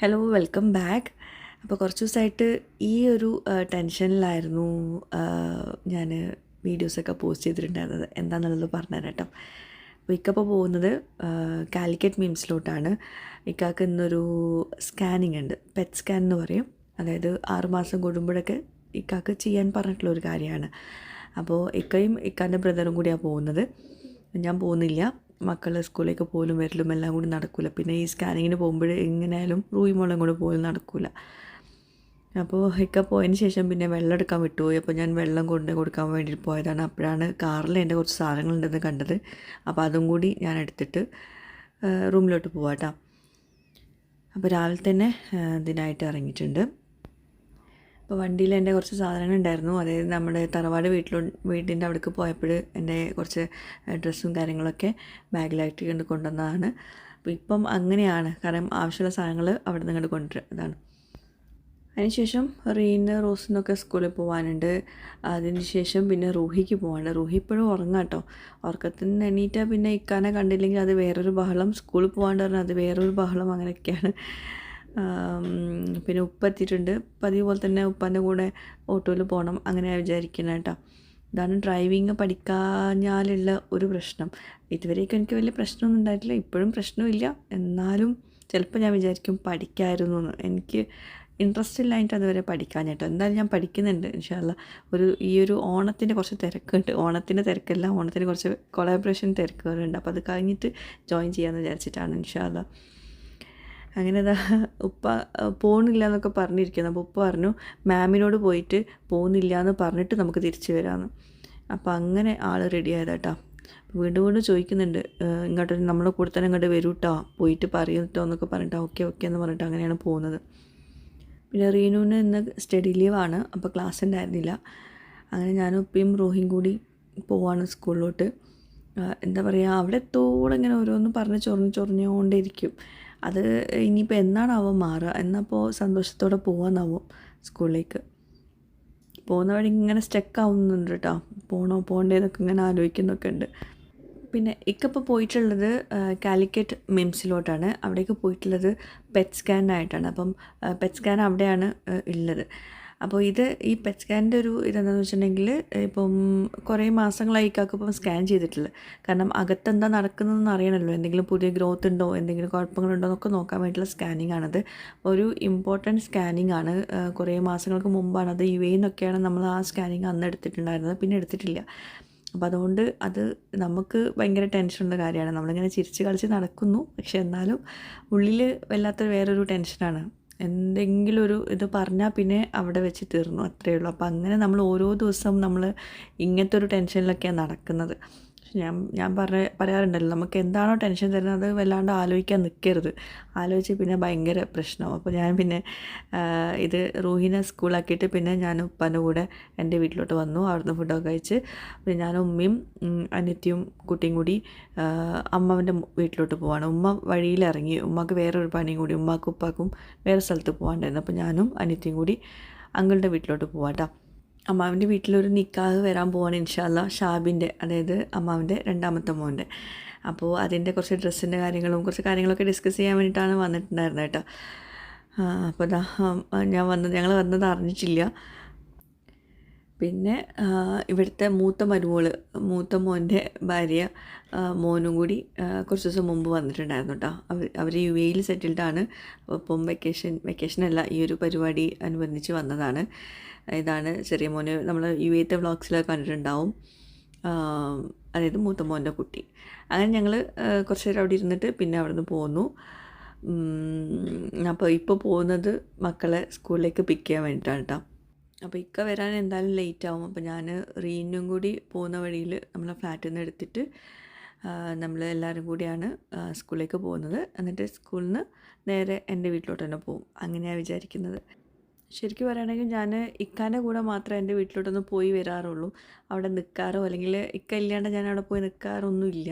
Hello welcome back അപ്പോൾ കുറച്ച് ദിവസമായിട്ട് ഈ ഒരു ടെൻഷനിലായിരുന്നു ഞാൻ വീഡിയോസൊക്കെ പോസ്റ്റ് ചെയ്തിട്ടുണ്ടായിരുന്നത്. എന്താണെന്നുള്ളത് പറഞ്ഞുതരാം കേട്ടോ അപ്പോൾ ഇക്കപ്പോൾ പോകുന്നത് കാലിക്കറ്റ് മിംസിലോട്ടാണ് ഇക്കാക്ക് ഇന്നൊരു സ്കാനിങ് ഉണ്ട്. പെറ്റ് സ്കാൻ എന്ന് പറയും. അതായത് ആറുമാസം കൂടുമ്പോഴൊക്കെ ഇക്കാക്ക് ചെയ്യാൻ പറഞ്ഞിട്ടുള്ള ഒരു കാര്യമാണ്. അപ്പോൾ ഇക്കയും ഇക്കാന്റെ ബ്രദറും കൂടിയാണ് പോകുന്നത്. ഞാൻ പോകുന്നില്ല. മക്കൾ സ്കൂളിലേക്ക് പോലും വരലും എല്ലാം കൂടി നടക്കില്ല പിന്നെ ഈ സ്കാനിങ്ങിന് പോകുമ്പോൾ എങ്ങനെയായാലും റൂയി മോളും കൂടെ പോലും നടക്കില്ല അപ്പോൾ ഇക്ക പോയതിന് ശേഷം പിന്നെ വെള്ളം എടുക്കാൻ വിട്ടുപോയി. അപ്പോൾ ഞാൻ വെള്ളം കൊണ്ട് കൊടുക്കാൻ വേണ്ടിയിട്ട് പോയതാണ്. അപ്പോഴാണ് കാറിൽ എന്റെ കുറച്ച് സാധനങ്ങളുണ്ടെന്ന് കണ്ടത്. അപ്പോൾ അതും കൂടി ഞാൻ എടുത്തിട്ട് റൂമിലോട്ട് പോവാട്ടോ. അപ്പോൾ രാവിലെ തന്നെ ഇതിനായിട്ട് ഇറങ്ങിയിട്ടുണ്ട്. അപ്പോൾ വണ്ടിയിൽ എന്റെ കുറച്ച് സാധനങ്ങൾ ഉണ്ടായിരുന്നു. അതായത് നമ്മുടെ തറവാട് വീട്ടിലോ വീടിന്റെ അവിടേക്ക് പോയപ്പോൾ എന്റെ കുറച്ച് ഡ്രസ്സും കാര്യങ്ങളൊക്കെ ബാഗിലായിട്ട് കൊണ്ട് കൊണ്ടുവന്നതാണ്. അപ്പോൾ ഇപ്പം അങ്ങനെയാണ്. കാരണം ആവശ്യമുള്ള സാധനങ്ങൾ അവിടെ നിന്ന് കണ്ട് കൊണ്ടുവരും അതാണ് അതിനുശേഷം റീന് റോസിനൊക്കെ സ്കൂളിൽ പോകാനുണ്ട് അതിനുശേഷം പിന്നെ റൂഹിക്ക് പോകാനുണ്ട് റൂഹി ഇപ്പോഴും ഉറങ്ങാം കേട്ടോ ഉറക്കത്തിൽ നിന്ന് എണീറ്റാൽ പിന്നെ ഇക്കാനെ കണ്ടില്ലെങ്കിൽ അത് വേറൊരു ബഹളം. സ്കൂളിൽ പോകാണ്ട് പറഞ്ഞാൽ അത് വേറൊരു ബഹളം അങ്ങനെയൊക്കെയാണ്. പിന്നെ ഉപ്പ എത്തിയിട്ടുണ്ട്. പതിവ് പോലെ തന്നെ ഉപ്പാന്റെ കൂടെ ഓട്ടോയിൽ പോകണം അങ്ങനെ വിചാരിക്കണം കേട്ടോ. ഇതാണ് ഡ്രൈവിങ് പഠിക്കാഞ്ഞാലുള്ള ഒരു പ്രശ്നം. ഇതുവരെയൊക്കെ എനിക്ക് വലിയ പ്രശ്നമൊന്നും ഉണ്ടായിട്ടില്ല. ഇപ്പോഴും പ്രശ്നമില്ല. എന്നാലും ചിലപ്പോൾ ഞാൻ വിചാരിക്കും പഠിക്കായിരുന്നു എന്ന്. എനിക്ക് ഇൻട്രസ്റ്റ് ഇല്ലായിട്ട് അതുവരെ പഠിക്കാൻ കേട്ടോ. എന്തായാലും ഞാൻ പഠിക്കുന്നുണ്ട് ഇൻഷാല്ല ഒരു ഈ ഒരു ഓണത്തിന്റെ കുറച്ച് തിരക്കുണ്ട്. ഓണത്തിന്റെ തിരക്കല്ല ഓണത്തിന് കുറച്ച് കൊളാബറേഷൻ തിരക്കുകളുണ്ട്. അപ്പോൾ അത് കഴിഞ്ഞിട്ട് ജോയിൻ ചെയ്യാമെന്ന് വിചാരിച്ചിട്ടാണ് ഇൻഷാല്ല അങ്ങനെ അതാ ഉപ്പ പോകുന്നില്ല എന്നൊക്കെ പറഞ്ഞിരിക്കുന്നു. അപ്പോൾ ഉപ്പ പറഞ്ഞു മാമിനോട് പോയിട്ട് പോകുന്നില്ല എന്ന് പറഞ്ഞിട്ട് നമുക്ക് തിരിച്ചു വരാമെന്ന് അപ്പോൾ അങ്ങനെ ആൾ റെഡി ആയതാട്ടോ. വീണ്ടും വീണ്ടും ചോദിക്കുന്നുണ്ട് ഇങ്ങോട്ട് നമ്മളെ കൂടെ തന്നെ ഇങ്ങോട്ട് വരൂ കേട്ടോ പോയിട്ട് പറയൂട്ടോ? എന്നൊക്കെ പറഞ്ഞിട്ട് ഓക്കെ ഓക്കെ എന്ന് പറഞ്ഞിട്ട് അങ്ങനെയാണ് പോകുന്നത്. പിന്നെ റീനുവിന് ഇന്ന് സ്റ്റഡി ലീവാണ് അപ്പോൾ ക്ലാസ് ഉണ്ടായിരുന്നില്ല. അങ്ങനെ ഞാനും ഉപ്പയും റോഹിയും കൂടി പോവാണ് സ്കൂളിലോട്ട്. എന്താ പറയുക അവിടെ എത്തോളം ഇങ്ങനെ ഓരോന്ന് പറഞ്ഞ് ചൊറിഞ്ഞ് ചൊറിഞ്ഞുകൊണ്ടിരിക്കും അത് ഇനിയിപ്പോൾ എന്നാണാവോ മാറുക? എന്നപ്പോൾ സന്തോഷത്തോടെ പോകാമെന്നാവും സ്കൂളിലേക്ക്? പോകുന്ന വഴി ഇങ്ങനെ സ്റ്റക്ക് ആവുന്നുണ്ട് കേട്ടോ പോകണോ പോകണ്ടേന്നൊക്കെ ഇങ്ങനെ ആലോചിക്കുന്നൊക്കെ ഉണ്ട്. പിന്നെ ഇക്കപ്പോൾ പോയിട്ടുള്ളത് കാലിക്കറ്റ് മിംസിലോട്ടാണ്. അവിടേക്ക് പോയിട്ടുള്ളത് പെറ്റ് സ്കാനായിട്ടാണ് അപ്പം പെറ്റ് സ്കാൻ അവിടെയാണ് ഉള്ളത്. അപ്പോൾ ഇത് ഈ പെറ്റ് സ്കാനിന്റെ ഒരു ഇതെന്താണെന്ന് വെച്ചിട്ടുണ്ടെങ്കിൽ ഇപ്പം കുറേ മാസങ്ങളായി ഇക്കാക്ക് ഇപ്പം സ്കാൻ ചെയ്തിട്ടില്ല. കാരണം അകത്തെന്താ നടക്കുന്നതെന്ന് അറിയണമല്ലോ. എന്തെങ്കിലും പുതിയ ഗ്രോത്ത് ഉണ്ടോ? എന്തെങ്കിലും കുഴപ്പങ്ങളുണ്ടോ? എന്നൊക്കെ നോക്കാൻ വേണ്ടിയിട്ടുള്ള സ്കാനിങ് ആണത്. ഒരു ഇമ്പോർട്ടന്റ് സ്കാനിങ് ആണ്. കുറേ മാസങ്ങൾക്ക് മുമ്പാണ് അത് യു എ എന്നൊക്കെയാണ് നമ്മൾ ആ സ്കാനിങ് അന്ന് എടുത്തിട്ടുണ്ടായിരുന്നത്. പിന്നെ എടുത്തിട്ടില്ല. അപ്പോൾ അതുകൊണ്ട് അത് നമുക്ക് ഭയങ്കര ടെൻഷനുള്ള കാര്യമാണ്. നമ്മളിങ്ങനെ ചിരിച്ച് കളിച്ച് നടക്കുന്നു. പക്ഷെ എന്നാലും ഉള്ളിൽ വല്ലാത്തൊരു വേറൊരു ടെൻഷനാണ് എന്തെങ്കിലും ഒരു ഇത് പറഞ്ഞാൽ പിന്നെ അവിടെ വെച്ച് തീർന്നു അത്രയേ ഉള്ളൂ. അപ്പോൾ അങ്ങനെ നമ്മൾ ഓരോ ദിവസവും നമ്മൾ ഇങ്ങനത്തെ ഒരു ടെൻഷനിലൊക്കെയാണ് നടക്കുന്നത്. ഞാൻ ഞാൻ പറഞ്ഞ പറയാറുണ്ടല്ലോ നമുക്ക് എന്താണോ ടെൻഷൻ തരുന്നത് വല്ലാണ്ട് ആലോചിക്കാൻ നിൽക്കരുത് ആലോചിച്ച് പിന്നെ ഭയങ്കര പ്രശ്നമാവും അപ്പോൾ ഞാൻ പിന്നെ ഇത് റൂഹിനെ സ്കൂളാക്കിയിട്ട് പിന്നെ ഞാൻ ഉപ്പാന്റെ കൂടെ എന്റെ വീട്ടിലോട്ട് വന്നു. അവിടുന്ന് ഫുഡൊക്കെ കഴിച്ച് പിന്നെ ഞാൻ ഉമ്മയും അനിത്യവും കുട്ടിയും കൂടി അമ്മാവന്റെ വീട്ടിലോട്ട് പോവാണ്. ഉമ്മ വഴിയിലിറങ്ങി ഉമ്മക്ക് വേറൊരു പണിയും കൂടി ഉമ്മാക്കും ഉപ്പാക്കും വേറെ സ്ഥലത്ത് പോകാണ്ടായിരുന്നു അപ്പോൾ ഞാനും അനിത്യയും കൂടി അങ്കിളുടെ വീട്ടിലോട്ട് പോവാട്ടോ. അമ്മാവിന്റെ വീട്ടിലൊരു നിക്കാഹ് വരാൻ പോവാണ് ഇൻഷാല്ല ഷാബിന്റെ അതായത് അമ്മാവിന്റെ രണ്ടാമത്തെ മോന്റെ. അപ്പോൾ അതിന്റെ കുറച്ച് ഡ്രസ്സിന്റെ കാര്യങ്ങളും കുറച്ച് കാര്യങ്ങളൊക്കെ ഡിസ്കസ് ചെയ്യാൻ വേണ്ടിയിട്ടാണ് വന്നിട്ടുണ്ടായിരുന്നത് കേട്ടോ. അപ്പോൾ ഞാൻ വന്നത് ഞങ്ങൾ വന്നത് അറിഞ്ഞിട്ടില്ല. പിന്നെ ഇവിടുത്തെ മൂത്ത മരുമോൾ മൂത്ത മോന്റെ ഭാര്യ മോനും കൂടി കുറച്ച് ദിവസം മുമ്പ് വന്നിട്ടുണ്ടായിരുന്നു കേട്ടോ അവർ അവർ യു എയിൽ സെറ്റിൽഡാണ് അപ്പം വെക്കേഷൻ വെക്കേഷനല്ല ഈ ഒരു പരിപാടി അനുബന്ധിച്ച് വന്നതാണ്. ഇതാണ് ചെറിയ മോന് നമ്മൾ യു എത്തെ വ്ളോഗ്സിലൊക്കെ കണ്ടിട്ടുണ്ടാവും. അതായത് മൂത്ത മോന്റെ കുട്ടി. അങ്ങനെ ഞങ്ങൾ കുറച്ച് നേരം അവിടെ ഇരുന്നിട്ട് പിന്നെ അവിടെ നിന്ന് പോന്നു അപ്പോൾ ഇപ്പോൾ പോകുന്നത് മക്കളെ സ്കൂളിലേക്ക് പിക്ക് ചെയ്യാൻ വേണ്ടിയിട്ടാണ് കേട്ടോ അപ്പോൾ ഇക്ക വരാൻ എന്തായാലും ലേറ്റ് ആവും. അപ്പോൾ ഞാൻ റീനും കൂടി പോകുന്ന വഴിയിൽ നമ്മളെ ഫ്ലാറ്റിൽ നിന്ന് എടുത്തിട്ട് നമ്മൾ എല്ലാവരും കൂടിയാണ് സ്കൂളിലേക്ക് പോകുന്നത്. എന്നിട്ട് സ്കൂളിൽ നിന്ന് നേരെ എന്റെ വീട്ടിലോട്ട് തന്നെ പോകും. അങ്ങനെയാണ് വിചാരിക്കുന്നത്. ശരിക്കും പറയുകയാണെങ്കിൽ ഞാൻ ഇക്കാന്റെ കൂടെ മാത്രമേ എന്റെ വീട്ടിലോട്ടൊന്ന് പോയി വരാറുള്ളൂ. അവിടെ നിൽക്കാറോ അല്ലെങ്കിൽ ഇക്ക ഇല്ലാണ്ട് ഞാൻ അവിടെ പോയി നിൽക്കാറൊന്നുമില്ല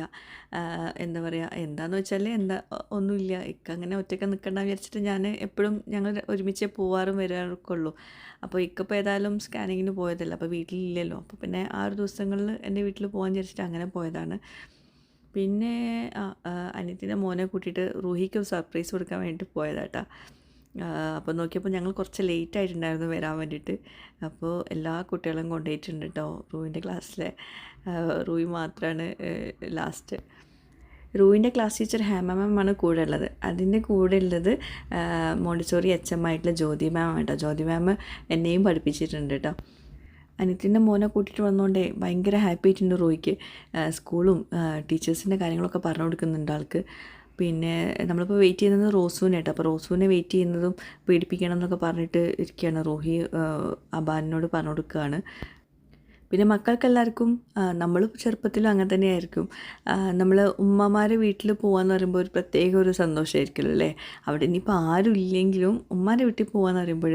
എന്താ പറയുക എന്താണെന്ന് വെച്ചാൽ എന്താ ഒന്നുമില്ല. ഇക്ക അങ്ങനെ ഒറ്റയ്ക്ക് നിൽക്കണ്ട വിചാരിച്ചിട്ട് ഞാൻ എപ്പോഴും ഞങ്ങൾ ഒരുമിച്ച് പോവാറും വരാറൊക്കെ ഉള്ളൂ അപ്പോൾ ഇക്കപ്പോൾ ഏതായാലും സ്കാനിങ്ങിന് പോയതല്ല അപ്പോൾ വീട്ടിലില്ലല്ലോ. അപ്പോൾ പിന്നെ ആ ഒരു ദിവസങ്ങളിൽ എന്റെ വീട്ടിൽ പോകാൻ വിചാരിച്ചിട്ട് അങ്ങനെ പോയതാണ്. പിന്നെ അനിയത്തിന്റെ മോനെ കൂട്ടിയിട്ട് റൂഹിക്ക് സർപ്രൈസ് കൊടുക്കാൻ വേണ്ടിയിട്ട് പോയതാട്ടാ. അപ്പോൾ നോക്കിയപ്പോൾ ഞങ്ങൾ കുറച്ച് ലേറ്റ് ആയിട്ടുണ്ടായിരുന്നു വരാൻ വേണ്ടിയിട്ട് അപ്പോൾ എല്ലാ കുട്ടികളും കൊണ്ടുപോയിട്ടുണ്ട് കേട്ടോ റൂവിന്റെ ക്ലാസ്സിലെ റൂയി മാത്രമാണ് ലാസ്റ്റ് റൂവിന്റെ ക്ലാസ് ടീച്ചർ ഹേമ മാം ആണ് കൂടെ ഉള്ളത്. അതിന്റെ കൂടെ ഉള്ളത് മോണ്ടിച്ചോറി എച്ച് എം ആയിട്ടുള്ള ജ്യോതി മാം കേട്ടോ ജ്യോതി മാം എന്നെയും പഠിപ്പിച്ചിട്ടുണ്ട് കേട്ടോ അനിയത്തിന്റെ മോനെ കൂട്ടിയിട്ട് വന്നുകൊണ്ടേ ഭയങ്കര ഹാപ്പി ആയിട്ടുണ്ട് റോയ്ക്ക്. സ്കൂളും ടീച്ചേഴ്സിന്റെ കാര്യങ്ങളൊക്കെ പറഞ്ഞു കൊടുക്കുന്നുണ്ട് ആൾക്ക്. പിന്നെ നമ്മളിപ്പോൾ വെയിറ്റ് ചെയ്യുന്നത് റോസുവിനെ കേട്ടോ. അപ്പോൾ റോസുവിനെ വെയിറ്റ് ചെയ്യുന്നതും പേടിപ്പിക്കണം എന്നൊക്കെ പറഞ്ഞിട്ട് ഇരിക്കുകയാണ് റോഹി അബാനിനോട് പറഞ്ഞു കൊടുക്കുകയാണ് പിന്നെ മക്കൾക്കെല്ലാവർക്കും നമ്മൾ ചെറുപ്പത്തിലും അങ്ങനെ തന്നെയായിരിക്കും. നമ്മൾ ഉമ്മമാരെ വീട്ടിൽ പോകാന്ന് പറയുമ്പോൾ ഒരു പ്രത്യേക ഒരു സന്തോഷമായിരിക്കുമല്ലോ അല്ലേ? അവിടെ ഇനിയിപ്പോൾ ആരും ഇല്ലെങ്കിലും ഉമ്മാരെ വീട്ടിൽ പോകാന്ന് പറയുമ്പോൾ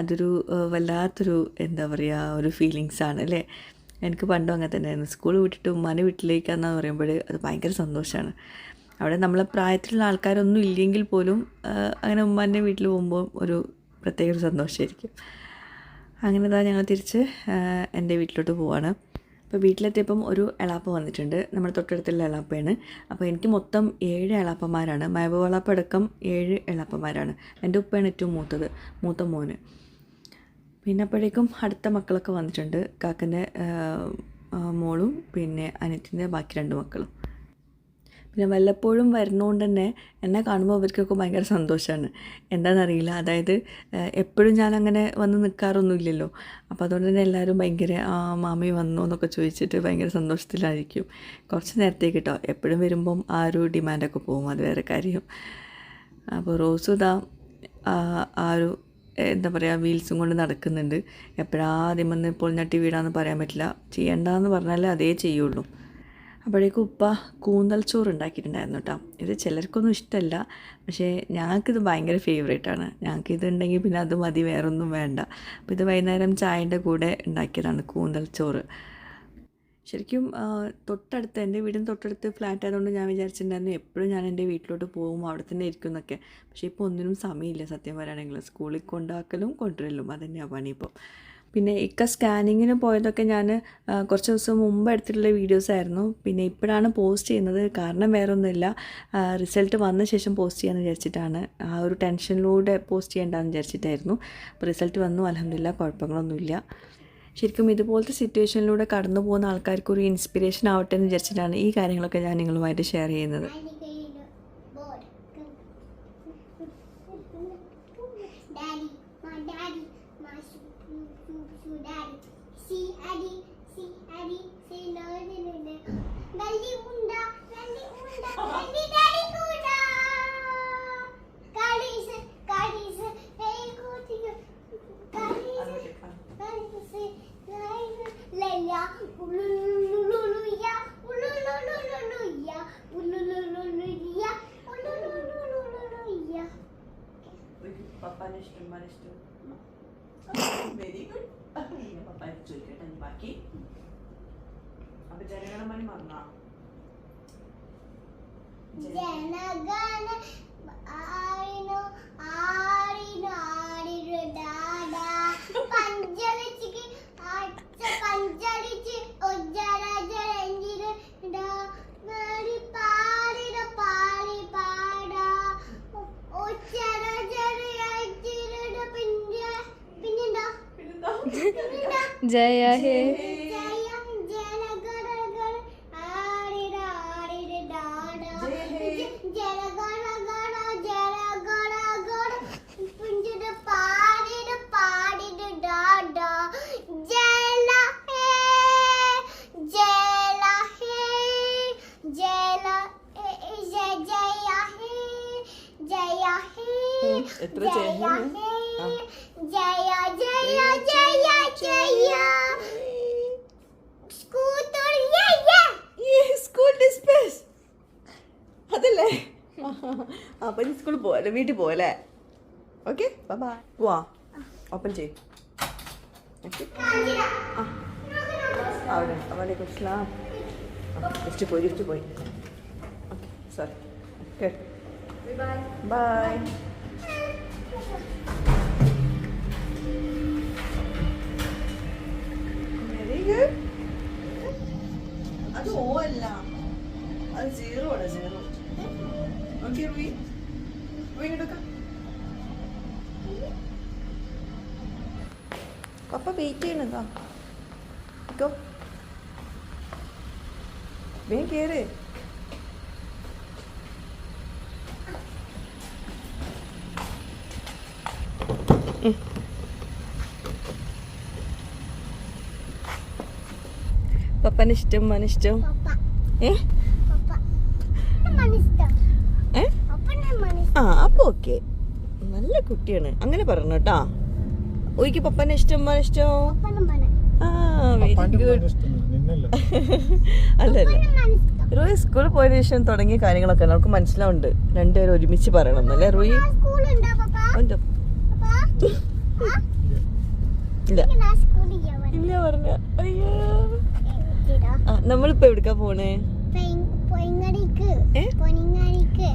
അതൊരു വല്ലാത്തൊരു എന്താ പറയുക ഒരു ഫീലിങ്സ് ആണ് അല്ലേ? എനിക്ക് പണ്ടും അങ്ങനെ തന്നെയായിരുന്നു. സ്കൂൾ വിട്ടിട്ട് ഉമ്മാനെ വീട്ടിലേക്കാന്ന് പറയുമ്പോൾ അത് ഭയങ്കര സന്തോഷമാണ് അവിടെ നമ്മളെ പ്രായത്തിലുള്ള ആൾക്കാരൊന്നും ഇല്ലെങ്കിൽ പോലും അങ്ങനെ ഉമ്മാന്റെ വീട്ടിൽ പോകുമ്പോൾ ഒരു പ്രത്യേക ഒരു സന്തോഷമായിരിക്കും അങ്ങനെ ഇതാ ഞങ്ങൾ തിരിച്ച് എന്റെ വീട്ടിലോട്ട് പോവാണ്. അപ്പോൾ വീട്ടിലെത്തിയപ്പം ഒരു എളാപ്പ വന്നിട്ടുണ്ട്. നമ്മുടെ തൊട്ടടുത്തുള്ള എളാപ്പയാണ്. അപ്പോൾ എനിക്ക് മൊത്തം ഏഴ് എളാപ്പന്മാരാണ് മയബവളാപ്പ അടക്കം ഏഴ് എളാപ്പന്മാരാണ് എന്റെ ഉപ്പയാണ് ഏറ്റവും മൂത്തത് മൂത്ത മോന്. പിന്നെ അപ്പോഴേക്കും അടുത്ത മക്കളൊക്കെ വന്നിട്ടുണ്ട്. കാക്കന്റെ മോളും പിന്നെ അനിയത്തിന്റെ ബാക്കി രണ്ട് മക്കളും. പിന്നെ വല്ലപ്പോഴും വരുന്നതുകൊണ്ട് തന്നെ എന്നെ കാണുമ്പോൾ അവർക്കൊക്കെ ഭയങ്കര സന്തോഷമാണ് എന്താണെന്നറിയില്ല അതായത് എപ്പോഴും ഞാൻ അങ്ങനെ വന്ന് നിൽക്കാറൊന്നുമില്ലല്ലോ അപ്പോൾ അതുകൊണ്ട് തന്നെ എല്ലാവരും ഭയങ്കര ആ മാമി വന്നു എന്നൊക്കെ ചോദിച്ചിട്ട് ഭയങ്കര സന്തോഷത്തിലായിരിക്കും. കുറച്ച് നേരത്തേക്ക് കേട്ടോ എപ്പോഴും വരുമ്പം ആ ഒരു ഡിമാൻഡൊക്കെ പോകും. അത് വേറെ കാര്യം. അപ്പോൾ റോസും ഇതാ ആ ഒരു എന്താ പറയുക വീൽസും കൊണ്ട് നടക്കുന്നുണ്ട്. എപ്പോഴാദ്യം വന്ന് ഇപ്പോൾ ഞട്ടി വീടാന്ന് പറയാൻ പറ്റില്ല. ചെയ്യണ്ടെന്ന് പറഞ്ഞാലേ അതേ ചെയ്യുള്ളൂ. അപ്പോഴേക്കും ഉപ്പ കൂന്തൽ ചോറ് ഉണ്ടാക്കിയിട്ടുണ്ടായിരുന്നു കേട്ടോ. ഇത് ചിലർക്കൊന്നും ഇഷ്ടമല്ല. പക്ഷേ ഞങ്ങൾക്കിത് ഭയങ്കര ഫേവറേറ്റാണ് ഞങ്ങൾക്ക് ഇത് ഉണ്ടെങ്കിൽ പിന്നെ അത് മതി വേറൊന്നും വേണ്ട. അപ്പോൾ ഇത് വൈകുന്നേരം ചായന്റെ കൂടെ ഉണ്ടാക്കിയതാണ് കൂന്തൽ ചോറ്. ശരിക്കും തൊട്ടടുത്ത് എന്റെ വീടിന് തൊട്ടടുത്ത് ഫ്ലാറ്റ് ആയതുകൊണ്ട് ഞാൻ വിചാരിച്ചിട്ടുണ്ടായിരുന്നു എപ്പോഴും ഞാൻ എന്റെ വീട്ടിലോട്ട് പോകും അവിടെ തന്നെ ഇരിക്കും എന്നൊക്കെ. പക്ഷേ ഇപ്പോൾ ഒന്നിനും സമയമില്ല സത്യം പറയുകയാണെങ്കിൽ. സ്കൂളിൽ കൊണ്ടാക്കലും കൊണ്ടുവരലും അതന്നെയാണ് പണി പിന്നെ ഇക്ക സ്കാനിങ്ങിന് പോയതൊക്കെ ഞാൻ കുറച്ച് ദിവസം മുമ്പ് എടുത്തിട്ടുള്ള വീഡിയോസ് ആയിരുന്നു. പിന്നെ ഇപ്പോഴാണ് പോസ്റ്റ് ചെയ്യുന്നത്. കാരണം വേറെ ഒന്നുമില്ല റിസൾട്ട് വന്ന ശേഷം പോസ്റ്റ് ചെയ്യാമെന്ന് വിചാരിച്ചിട്ടാണ്. ആ ഒരു ടെൻഷനിലൂടെ പോസ്റ്റ് ചെയ്യേണ്ടതെന്ന് വിചാരിച്ചിട്ടായിരുന്നു. അപ്പോൾ റിസൾട്ട് വന്നു. അലഹമില്ല കുഴപ്പങ്ങളൊന്നുമില്ല. ശരിക്കും ഇതുപോലത്തെ സിറ്റുവേഷനിലൂടെ കടന്നു പോകുന്ന ആൾക്കാർക്ക് ഒരു ഇൻസ്പിറേഷൻ ആവട്ടെ എന്ന് വിചാരിച്ചിട്ടാണ് ഈ കാര്യങ്ങളൊക്കെ ഞാൻ നിങ്ങളുമായിട്ട് ഷെയർ ചെയ്യുന്നത്. Mommy! ജയ ഹേ എത്ര ജയ? ജയ ജയ ജയ ജയ. സ്കൂട്ടർ സ്കൂൾ ഡിസ്പേസ്. അതല്ലേ? അപ്പൊ ഇനി സ്കൂളിൽ പോവല്ലേ വീട്ടിൽ പോവല്ലേ ഓക്കെ ബൈ പോവാ ഓപ്പൺ ചെയ്യും. അവിടെ വലൈക്കും അസ്സലാം ലിഫ്റ്റ് പോയി ലിഫ്റ്റ് പോയി. Okay sorry bye. Bye. Wait ചെയ്യണതാ go വേഗം കയറ് പപ്പന് ഇഷ്ടം മന പപ്പ. ഏ? ആ അപ്പൊ ഓക്കെ. നല്ല കുട്ടിയാണ്. അങ്ങനെ പറഞ്ഞു കേട്ടാ. ഒരിക്കൽ പപ്പനെ ഇഷ്ടം മന ഇഷ്ടോ? ആ വെരി ഗുഡ് അല്ലല്ല റൂയി സ്കൂളിൽ പോയതിനു ശേഷം തുടങ്ങിയ കാര്യങ്ങളൊക്കെ നമുക്ക് മനസ്സിലാവുണ്ട് രണ്ടുപേരും ഒരുമിച്ച് പറയണം അല്ലേ റൂയി? ഉണ്ടോ? ഇല്ല. ഇല്ല പറഞ്ഞ. അയ്യോ. നമ്മളിപ്പോ എവിടക്കാ പോണേ? പൊന്നാനി.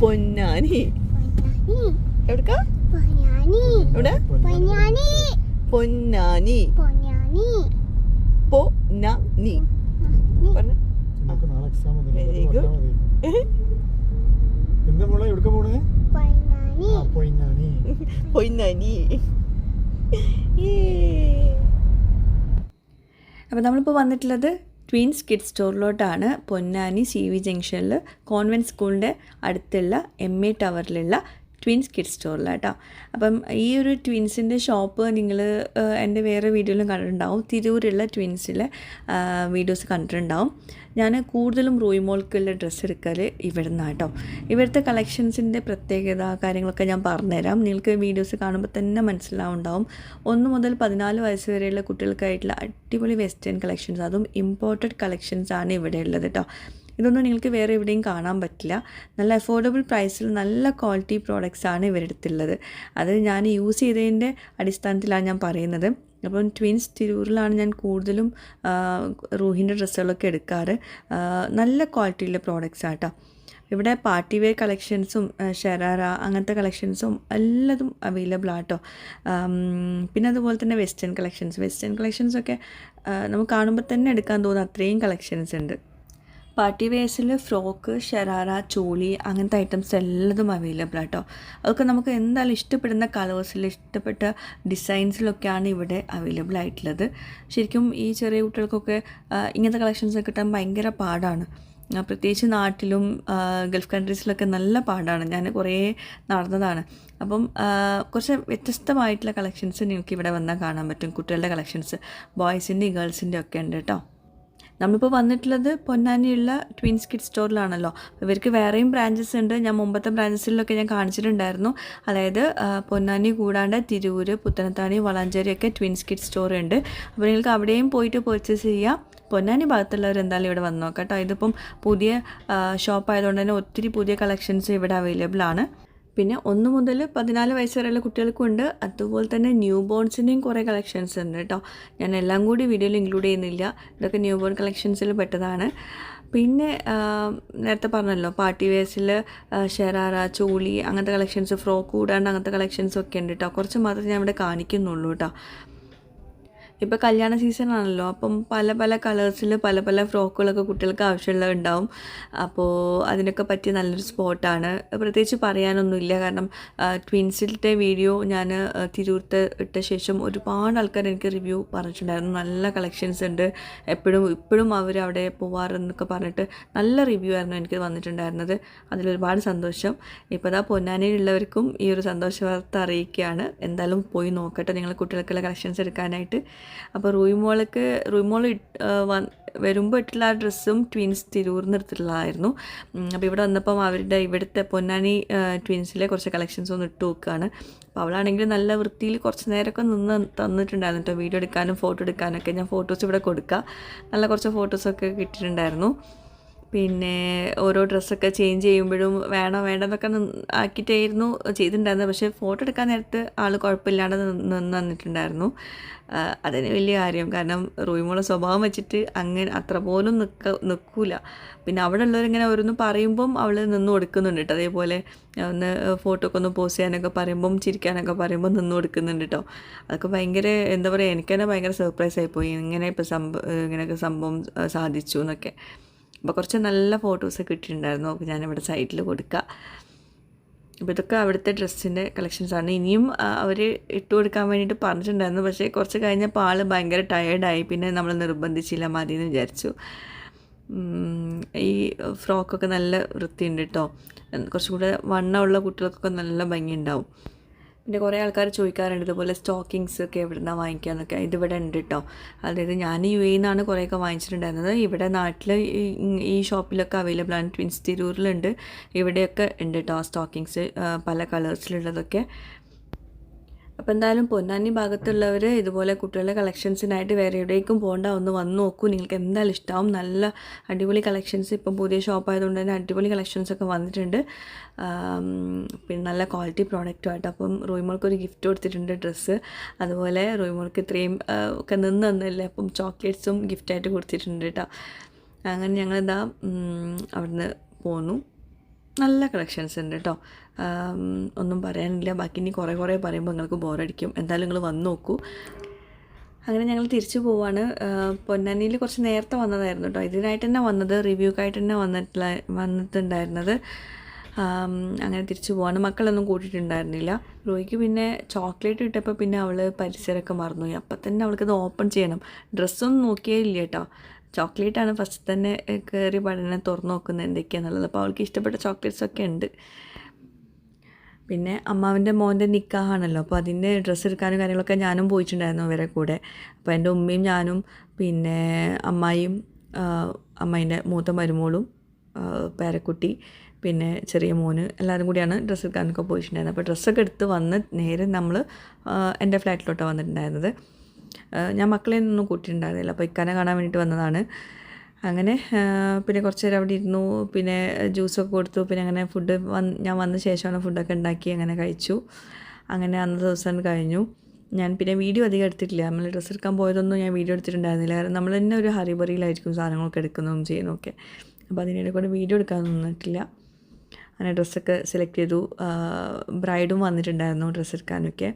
പൊന്നാനി. എവിടക്കാ? പൊന്നാനി. എവിടെ? പൊന്നാനി. പൊന്നാനി. പൊന്നാനി. പൊന്നാനി. Very good. എന്താ മോളെ എവിടെ പോണേ? പൊന്നാനി. പൊന്നാനി. അപ്പോൾ നമ്മളിപ്പോൾ വന്നിട്ടുള്ളത് ട്വീൻസ് കിഡ് സ്റ്റോറിലോട്ടാണ് പൊന്നാനി സി വി ജംഗ്ഷനിൽ കോൺവെന്റ് സ്കൂളിന്റെ അടുത്തുള്ള എം എ ടവറിലുള്ള ട്വിൻസ് കിഡ് സ്റ്റോറിലാട്ടോ അപ്പം ഈ ഒരു ട്വിൻസിന്റെ ഷോപ്പ് നിങ്ങൾ എന്റെ വേറെ വീഡിയോയിലും കണ്ടിട്ടുണ്ടാവും. തിരൂരുള്ള ട്വിൻസിലെ വീഡിയോസ് കണ്ടിട്ടുണ്ടാവും. ഞാൻ കൂടുതലും റൂയിമോൾക്കുള്ള ഡ്രസ്സ് എടുക്കൽ ഇവിടെ നിന്നാണ് കേട്ടോ ഇവിടുത്തെ കളക്ഷൻസിന്റെ പ്രത്യേകത കാര്യങ്ങളൊക്കെ ഞാൻ പറഞ്ഞുതരാം. നിങ്ങൾക്ക് വീഡിയോസ് കാണുമ്പോൾ തന്നെ മനസ്സിലാവുണ്ടാവും. ഒന്ന് മുതൽ പതിനാല് വയസ്സ് വരെയുള്ള കുട്ടികൾക്കായിട്ടുള്ള അടിപൊളി വെസ്റ്റേൺ കളക്ഷൻസ് അതും ഇമ്പോർട്ടഡ് കളക്ഷൻസ് ആണ് ഇവിടെ ഉള്ളത് കേട്ടോ ഇതൊന്നും നിങ്ങൾക്ക് വേറെ എവിടെയും കാണാൻ പറ്റില്ല. നല്ല അഫോർഡബിൾ പ്രൈസിൽ നല്ല ക്വാളിറ്റി പ്രോഡക്റ്റ്സ് ആണ് ഇവരെടുത്തുള്ളത് അത് ഞാൻ യൂസ് ചെയ്തതിന്റെ അടിസ്ഥാനത്തിലാണ് ഞാൻ പറയുന്നത്. അപ്പം ട്വിൻസ് തിരൂരിലാണ് ഞാൻ കൂടുതലും റൂഹിന്റെ ഡ്രസ്സുകളൊക്കെ എടുക്കാറ്. നല്ല ക്വാളിറ്റിയുള്ള പ്രോഡക്റ്റ്സ് ആട്ടോ ഇവിടെ പാർട്ടി വെയർ കളക്ഷൻസും ഷെറാറ അങ്ങനത്തെ കളക്ഷൻസും എല്ലാതും അവൈലബിൾ ആട്ടോ പിന്നെ അതുപോലെ തന്നെ വെസ്റ്റേൺ കളക്ഷൻസ് വെസ്റ്റേൺ കളക്ഷൻസൊക്കെ നമുക്ക് കാണുമ്പോൾ തന്നെ എടുക്കാൻ തോന്നുന്ന അത്രയും കളക്ഷൻസ് ഉണ്ട്. പാർട്ടി വെയർസിൽ ഫ്രോക്ക് ഷെറാറ ചോളി അങ്ങനത്തെ ഐറ്റംസ് എല്ലാതും അവൈലബിൾ ആട്ടോ. അതൊക്കെ നമുക്ക് എന്തായാലും ഇഷ്ടപ്പെടുന്ന കളേഴ്സിൽ ഇഷ്ടപ്പെട്ട ഡിസൈൻസിലൊക്കെയാണ് ഇവിടെ അവൈലബിൾ ആയിട്ടുള്ളത്. ശരിക്കും ഈ ചെറിയ കുട്ടികൾക്കൊക്കെ ഇങ്ങനത്തെ കളക്ഷൻസ് കിട്ടാൻ ഭയങ്കര പാടാണ്. പ്രത്യേകിച്ച് നാട്ടിലും ഗൾഫ് കൺട്രീസിലൊക്കെ നല്ല പാടാണ്. ഞാൻ കുറേ നടന്നതാണ്. അപ്പം കുറച്ച് വ്യത്യസ്തമായിട്ടുള്ള കളക്ഷൻസ് നിങ്ങൾക്ക് ഇവിടെ വന്നാൽ കാണാൻ പറ്റും. കുട്ടികളുടെ കളക്ഷൻസ് ബോയ്സിന്റെയും ഗേൾസിന്റെയും ഒക്കെ ഉണ്ട് കേട്ടോ. നമ്മളിപ്പോൾ വന്നിട്ടുള്ളത് പൊന്നാനിയുള്ള ട്വിൻസ് കിഡ് സ്റ്റോറിലാണല്ലോ ഇവർക്ക് വേറെയും ബ്രാഞ്ചസ് ഉണ്ട്. ഞാൻ മുമ്പത്തെ ബ്രാഞ്ചസിലൊക്കെ ഞാൻ കാണിച്ചിട്ടുണ്ടായിരുന്നു. അതായത് പൊന്നാനി കൂടാണ്ട് തിരൂര് പുത്തനത്താണി വളാഞ്ചേരി ഒക്കെ ട്വിൻസ് കിഡ് സ്റ്റോർ ഉണ്ട് അപ്പോൾ നിങ്ങൾക്ക് അവിടെയും പോയിട്ട് പർച്ചേസ് ചെയ്യാം. പൊന്നാനി ഭാഗത്തുള്ളവർ എന്തായാലും ഇവിടെ വന്നു നോക്കാം കേട്ടോ. ഇതിപ്പം പുതിയ ഷോപ്പ് ആയതുകൊണ്ട് തന്നെ ഒത്തിരി പുതിയ കളക്ഷൻസ് ഇവിടെ അവൈലബിൾ ആണ്. പിന്നെ ഒന്ന് മുതൽ പതിനാല് വയസ്സ് വരെയുള്ള കുട്ടികൾക്കും ഉണ്ട് അതുപോലെ തന്നെ ന്യൂ ബോൺസിന്റെയും കുറേ കളക്ഷൻസ് ഉണ്ട് കേട്ടോ. ഞാൻ എല്ലാം കൂടി വീഡിയോയിൽ ഇൻക്ലൂഡ് ചെയ്യുന്നില്ല. ഇതൊക്കെ ന്യൂ ബോൺ കളക്ഷൻസിൽ പെട്ടതാണ്. പിന്നെ നേരത്തെ പറഞ്ഞല്ലോ പാർട്ടി വെയർസിൽ ഷെറാറ ചോളി അങ്ങനത്തെ കളക്ഷൻസ് ഫ്രോക്ക് കൂടാണ്ട് അങ്ങനത്തെ കളക്ഷൻസ് ഒക്കെ ഉണ്ട് കേട്ടോ. കുറച്ച് മാത്രമേ ഞാൻ ഇവിടെ കാണിക്കുന്നുള്ളൂ കേട്ടോ. ഇപ്പോൾ കല്യാണ സീസൺ ആണല്ലോ അപ്പം പല പല കളേഴ്സിൽ പല പല ഫ്രോക്കുകളൊക്കെ കുട്ടികൾക്ക് ആവശ്യമുള്ളത് ഉണ്ടാവും. അപ്പോൾ അതിനൊക്കെ പറ്റിയ നല്ലൊരു സ്പോട്ടാണ് പ്രത്യേകിച്ച് പറയാനൊന്നുമില്ല. കാരണം ട്വിൻസിലത്തെ വീഡിയോ ഞാൻ തിരൂർത്ത് ഇട്ട ശേഷം ഒരുപാട് ആൾക്കാർ എനിക്ക് റിവ്യൂ പറഞ്ഞിട്ടുണ്ടായിരുന്നു. നല്ല കളക്ഷൻസ് ഉണ്ട്. എപ്പോഴും ഇപ്പോഴും അവർ അവിടെ പോവാറെന്നൊക്കെ പറഞ്ഞിട്ട് നല്ല റിവ്യൂ ആയിരുന്നു എനിക്ക് വന്നിട്ടുണ്ടായിരുന്നത്. അതിലൊരുപാട് സന്തോഷം. ഇപ്പോൾ ഇതാ പൊന്നാനിയിലുള്ളവർക്കും ഈ ഒരു സന്തോഷ വാർത്ത അറിയിക്കുകയാണ്. എന്തായാലും പോയി നോക്കട്ടെ നിങ്ങൾ കുട്ടികൾക്കുള്ള കളക്ഷൻസ് എടുക്കാനായിട്ട്. അപ്പോൾ റൂയിമോളൊക്കെ റൂയിമോൾ വരുമ്പോൾ ഇട്ടുള്ള ആ ഡ്രസ്സും ട്വിൻസ് തിരൂർന്ന് എടുത്തിട്ടുള്ളതായിരുന്നു. അപ്പോൾ ഇവിടെ വന്നപ്പം അവരുടെ ഇവിടുത്തെ പൊന്നാനി ട്വിൻസിലെ കുറച്ച് കളക്ഷൻസ് ഒന്ന് ഇട്ട് നോക്കുകയാണ് അപ്പോൾ അവളാണെങ്കിൽ നല്ല വൃത്തിയിൽ കുറച്ച് നേരമൊക്കെ നിന്ന് തന്നിട്ടുണ്ടായിരുന്നു കേട്ടോ വീഡിയോ എടുക്കാനും ഫോട്ടോ എടുക്കാനൊക്കെ. ഞാൻ ഫോട്ടോസ് ഇവിടെ കൊടുക്കുക നല്ല കുറച്ച് ഫോട്ടോസൊക്കെ കിട്ടിയിട്ടുണ്ടായിരുന്നു. പിന്നെ ഓരോ ഡ്രസ്സൊക്കെ ചേഞ്ച് ചെയ്യുമ്പോഴും വേണോ വേണ്ടെന്നൊക്കെ ആക്കിയിട്ടായിരുന്നു ചെയ്തിട്ടുണ്ടായിരുന്നത് പക്ഷേ ഫോട്ടോ എടുക്കാൻ നേരത്ത് ആൾ കുഴപ്പമില്ലാണ്ട് നിന്ന് നിന്ന് തന്നിട്ടുണ്ടായിരുന്നു അതിന് വലിയ കാര്യം. കാരണം റൂമുള്ള സ്വഭാവം വെച്ചിട്ട് അങ്ങനെ അത്ര പോലും നിൽക്ക നിൽക്കൂല പിന്നെ അവിടെ ഉള്ളവരിങ്ങനെ ഓരോന്ന് പറയുമ്പം അവൾ നിന്ന് കൊടുക്കുന്നുണ്ട് കേട്ടോ അതേപോലെ ഒന്ന് ഫോട്ടോ ഒക്കെ ഒന്ന് പോസ്റ്റ് ചെയ്യാനൊക്കെ പറയുമ്പം ചിരിക്കാനൊക്കെ പറയുമ്പോൾ നിന്ന് കൊടുക്കുന്നുണ്ട് കേട്ടോ അതൊക്കെ ഭയങ്കര എന്താ പറയുക എനിക്ക് തന്നെ ഭയങ്കര സർപ്രൈസ് ആയിപ്പോയി ഇങ്ങനെ ഇപ്പോൾ സംഭവം ഇങ്ങനെയൊക്കെ സംഭവം സാധിച്ചു എന്നൊക്കെ. അപ്പോൾ കുറച്ച് നല്ല ഫോട്ടോസ് കിട്ടിയിട്ടുണ്ടായിരുന്നു. അപ്പോൾ ഞാനിവിടെ സൈറ്റിൽ കൊടുക്കുക അപ്പോൾ ഇതൊക്കെ അവിടുത്തെ ഡ്രസ്സിന്റെ കളക്ഷൻസാണ് ഇനിയും അവർ ഇട്ട് കൊടുക്കാൻ വേണ്ടിയിട്ട് പറഞ്ഞിട്ടുണ്ടായിരുന്നു. പക്ഷേ കുറച്ച് കഴിഞ്ഞപ്പോൾ ആൾ ഭയങ്കര ടയേർഡായി പിന്നെ നമ്മൾ നിർബന്ധിച്ചില്ല മതി എന്ന് വിചാരിച്ചു ഈ ഫ്രോക്കൊക്കെ നല്ല വൃത്തിയുണ്ട് കേട്ടോ കുറച്ചും കൂടെ വണ്ണമുള്ള കുട്ടികൾക്കൊക്കെ നല്ല ഭംഗിയുണ്ടാവും. പിന്നെ കുറേ ആൾക്കാർ ചോദിക്കാറുണ്ട് ഇതുപോലെ സ്റ്റോക്കിങ്സ് ഒക്കെ എവിടെ നിന്നാണ് വാങ്ങിക്കുക എന്നൊക്കെ ഇതിവിടെ ഉണ്ട് കേട്ടോ അതായത് ഞാൻ യു എയിൽ നിന്നാണ് കുറേയൊക്കെ വാങ്ങിച്ചിട്ടുണ്ടായിരുന്നത്. ഇവിടെ നാട്ടിൽ ഈ ഷോപ്പിലൊക്കെ അവൈലബിൾ ആണ്. ട്വിൻസ് തിരൂരിലുണ്ട്. ഇവിടെയൊക്കെ ഉണ്ട് കേട്ടോ സ്റ്റോക്കിങ്സ് പല കളേഴ്സിലുള്ളതൊക്കെ അപ്പോൾ എന്തായാലും പൊന്നാനി ഭാഗത്തുള്ളവർ ഇതുപോലെ കുട്ടികളുടെ കളക്ഷൻസിനായിട്ട് വേറെ എവിടേക്കും പോകണ്ട ഒന്ന് വന്ന് നോക്കൂ. നിങ്ങൾക്ക് എന്തായാലും ഇഷ്ടമാവും നല്ല അടിപൊളി കളക്ഷൻസ് ഇപ്പം പുതിയ ഷോപ്പ് ആയതുകൊണ്ട് തന്നെ അടിപൊളി കളക്ഷൻസ് ഒക്കെ വന്നിട്ടുണ്ട്. പിന്നെ നല്ല ക്വാളിറ്റി പ്രോഡക്റ്റും പ്രോഡക്റ്റുമായിട്ട് അപ്പം റോയ്മോൾക്ക് ഒരു ഗിഫ്റ്റ് കൊടുത്തിട്ടുണ്ട് ഡ്രസ്സ് അതുപോലെ റോയ്മോൾക്ക് ഇത്രയും ഒക്കെ നിന്ന് തന്നല്ലേ അപ്പം ചോക്ലേറ്റ്സും ഗിഫ്റ്റായിട്ട് കൊടുത്തിട്ടുണ്ട് കേട്ടോ അങ്ങനെ ഞങ്ങളിതാ ഉം, അവിടുന്ന് പോന്നു. നല്ല കളക്ഷൻസ് ഉണ്ട് കേട്ടോ ഒന്നും പറയാനില്ല. ബാക്കി ഇനി കുറേ കുറേ പറയുമ്പോൾ നിങ്ങൾക്ക് ബോറടിക്കും. എന്തായാലും നിങ്ങൾ വന്ന് നോക്കൂ. അങ്ങനെ ഞങ്ങൾ തിരിച്ചു പോവാണ്. പൊന്നാനിയിൽ കുറച്ച് നേരത്തെ വന്നതായിരുന്നു കേട്ടോ ഇതിനായിട്ട് തന്നെ വന്നത് റിവ്യൂക്കായിട്ട് തന്നെ വന്നിട്ടുള്ള വന്നിട്ടുണ്ടായിരുന്നത്. അങ്ങനെ തിരിച്ചു പോവാണ്. മക്കളൊന്നും കൂട്ടിയിട്ടുണ്ടായിരുന്നില്ല. റോയ്ക്ക് പിന്നെ ചോക്ലേറ്റ് ഇട്ടപ്പോൾ പിന്നെ അവൾ പരിസരമൊക്കെ മറന്നുപോയി. അപ്പം തന്നെ അവൾക്കത് ഓപ്പൺ ചെയ്യണം. ഡ്രസ്സൊന്നും നോക്കിയേ ഇല്ല കേട്ടോ ചോക്ലേറ്റാണ് ഫസ്റ്റ് തന്നെ കയറി പഠനം തുറന്നു നോക്കുന്നത് എന്തൊക്കെയാണെന്നുള്ളത് അപ്പോൾ അവൾക്ക് ഇഷ്ടപ്പെട്ട ചോക്ലേറ്റ്സ് ഒക്കെ ഉണ്ട്. പിന്നെ അമ്മാവിന്റെ മോന്റെ നിക്കാഹാണല്ലോ. അപ്പോൾ അതിന്റെ ഡ്രസ്സ് എടുക്കാനും കാര്യങ്ങളൊക്കെ ഞാനും പോയിട്ടുണ്ടായിരുന്നു അവരെ കൂടെ. അപ്പോൾ എന്റെ ഉമ്മയും ഞാനും പിന്നെ അമ്മായിയും അമ്മായിന്റെ മൂത്ത മരുമോളും പേരക്കുട്ടി പിന്നെ ചെറിയ മോന് എല്ലാവരും കൂടിയാണ് ഡ്രസ്സ് എടുക്കാനൊക്കെ പോയിട്ടുണ്ടായിരുന്നത്. അപ്പോൾ ഡ്രസ്സൊക്കെ എടുത്ത് വന്ന് നേരെ നമ്മൾ എന്റെ ഫ്ലാറ്റിലോട്ടാണ് വന്നിട്ടുണ്ടായിരുന്നത്. ഞാൻ മക്കളെ ഒന്നും കൂട്ടിയിട്ടുണ്ടായിരുന്നില്ല. അപ്പോൾ ഇക്കാനെ കാണാൻ വേണ്ടിയിട്ട് വന്നതാണ്. അങ്ങനെ പിന്നെ കുറച്ച് നേരം അവിടെ ഇരുന്നു. പിന്നെ ജ്യൂസൊക്കെ കൊടുത്തു. പിന്നെ അങ്ങനെ ഫുഡ് വന്ന് ഞാൻ വന്ന ശേഷമാണ് ഫുഡൊക്കെ ഉണ്ടാക്കി അങ്ങനെ കഴിച്ചു. അങ്ങനെ അന്നത്തെ ദിവസം കഴിഞ്ഞു. ഞാൻ പിന്നെ വീഡിയോ അധികം എടുത്തിട്ടില്ല. നമ്മൾ ഡ്രസ്സ് എടുക്കാൻ പോയതൊന്നും ഞാൻ വീഡിയോ എടുത്തിട്ടുണ്ടായിരുന്നില്ല. കാരണം നമ്മൾ തന്നെ ഒരു ഹറിബറിയിലായിരിക്കും സാധനങ്ങളൊക്കെ എടുക്കുന്നതും ചെയ്യുന്നതൊക്കെ. അപ്പോൾ അതിനിടെ കൂടെ വീഡിയോ എടുക്കാൻ നിന്നിട്ടില്ല. അങ്ങനെ ഡ്രസ്സൊക്കെ സെലക്ട് ചെയ്തു. ബ്രൈഡും വന്നിട്ടുണ്ടായിരുന്നു ഡ്രസ്സ് എടുക്കാനൊക്കെ.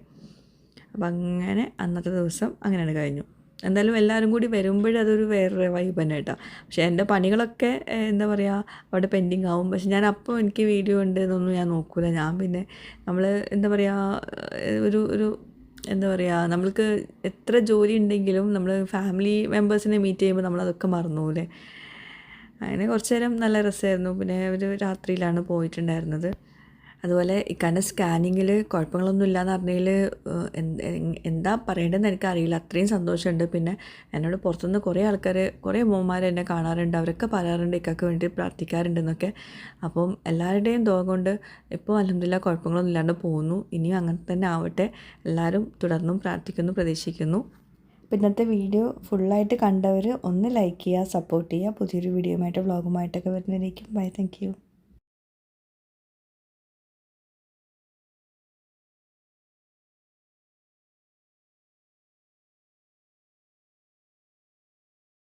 അപ്പം അങ്ങനെ അന്നത്തെ ദിവസം അങ്ങനെയാണ് കഴിഞ്ഞു. എന്തായാലും എല്ലാവരും കൂടി വരുമ്പോഴതൊരു വേറൊരു വൈബ് തന്നെ കേട്ടോ. പക്ഷേ എന്റെ പണികളൊക്കെ എന്താ പറയുക അവിടെ പെൻഡിങ് ആവും. പക്ഷെ ഞാൻ അപ്പോൾ എനിക്ക് വീഡിയോ ഉണ്ട് എന്നൊന്നും ഞാൻ നോക്കൂല. ഞാൻ പിന്നെ നമ്മൾ എന്താ പറയുക ഒരു ഒരു എന്താ പറയുക നമ്മൾക്ക് എത്ര ജോലി ഉണ്ടെങ്കിലും നമ്മൾ ഫാമിലി മെമ്പേഴ്സിനെ മീറ്റ് ചെയ്യുമ്പോൾ നമ്മളതൊക്കെ മറന്നു പോലെ അങ്ങനെ കുറച്ച് നേരം നല്ല രസമായിരുന്നു. പിന്നെ ഒരു രാത്രിയിലാണ് പോയിട്ടുണ്ടായിരുന്നത്. അതുപോലെ ഇക്കാന്റെ സ്കാനിങ്ങിൽ കുഴപ്പങ്ങളൊന്നും ഇല്ലയെന്ന് പറഞ്ഞതിൽ എന്താ പറയേണ്ടതെന്ന് എനിക്കറിയില്ല. അത്രയും സന്തോഷമുണ്ട്. പിന്നെ എന്നോട് പുറത്തുനിന്ന് കുറേ ആൾക്കാർ കുറേ അമ്മമാർ എന്നെ കാണാറുണ്ട്. അവരൊക്കെ പറയാറുണ്ട് ഇക്കാക്ക് വേണ്ടി പ്രാർത്ഥിക്കാറുണ്ടെന്നൊക്കെ. അപ്പം എല്ലാവരുടെയും ദോഹം കൊണ്ട് ഇപ്പോൾ അലഹമില്ല കുഴപ്പങ്ങളൊന്നും ഇല്ലാണ്ട് പോകുന്നു. ഇനിയും അങ്ങനെ തന്നെ ആവട്ടെ. എല്ലാവരും തുടർന്നും പ്രാർത്ഥിക്കുന്നു പ്രതീക്ഷിക്കുന്നു. അപ്പോൾ ഇന്നത്തെ വീഡിയോ ഫുള്ളായിട്ട് കണ്ടവർ ഒന്ന് ലൈക്ക് ചെയ്യുക സപ്പോർട്ട് ചെയ്യുക. പുതിയൊരു വീഡിയോയുമായിട്ട് വ്ളോഗുമായിട്ടൊക്കെ വരുന്നതിലേക്കും ബൈ താങ്ക് യു